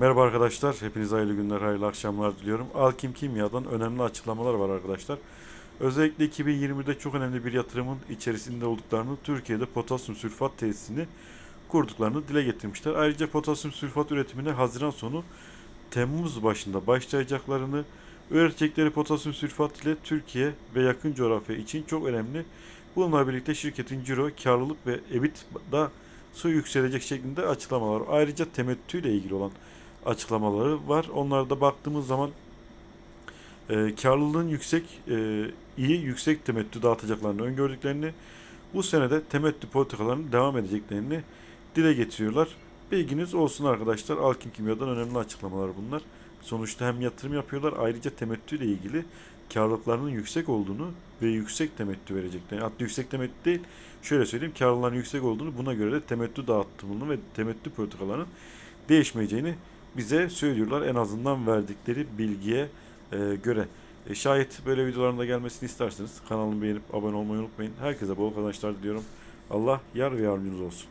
Merhaba arkadaşlar, hepinize hayırlı günler, hayırlı akşamlar diliyorum. Alkim Kimya'dan önemli açıklamalar var arkadaşlar. Özellikle 2020'de çok önemli bir yatırımın içerisinde olduklarını, Türkiye'de potasyum sülfat tesisini kurduklarını dile getirmişler. Ayrıca potasyum sülfat üretimine Haziran sonu Temmuz başında başlayacaklarını, üretecekleri potasyum sülfat ile Türkiye ve yakın coğrafya için çok önemli. Bununla birlikte şirketin ciro, karlılık ve EBITDA su yükselecek şeklinde açıklamalar. Ayrıca temettü ile ilgili olan açıklamaları var. Onlarda baktığımız zaman e, karlılığın yüksek, e, iyi yüksek temettü dağıtacaklarını öngördüklerini, bu senede temettü politikalarının devam edeceklerini dile getiriyorlar. Bilginiz olsun arkadaşlar. Alkin Kimya'dan önemli açıklamalar bunlar. Sonuçta hem yatırım yapıyorlar ayrıca temettü ile ilgili karlılıklarının yüksek olduğunu ve yüksek temettü vereceklerini. Hatta yüksek temettü değil, şöyle söyleyeyim karlılığının yüksek olduğunu buna göre de temettü dağıtımının ve temettü politikalarının değişmeyeceğini bize söylüyorlar. En azından verdikleri bilgiye e, göre. E, şayet böyle videoların da gelmesini isterseniz kanalımı beğenip abone olmayı unutmayın. Herkese bol kazançlar diliyorum. Allah yar ve yardımcınız olsun.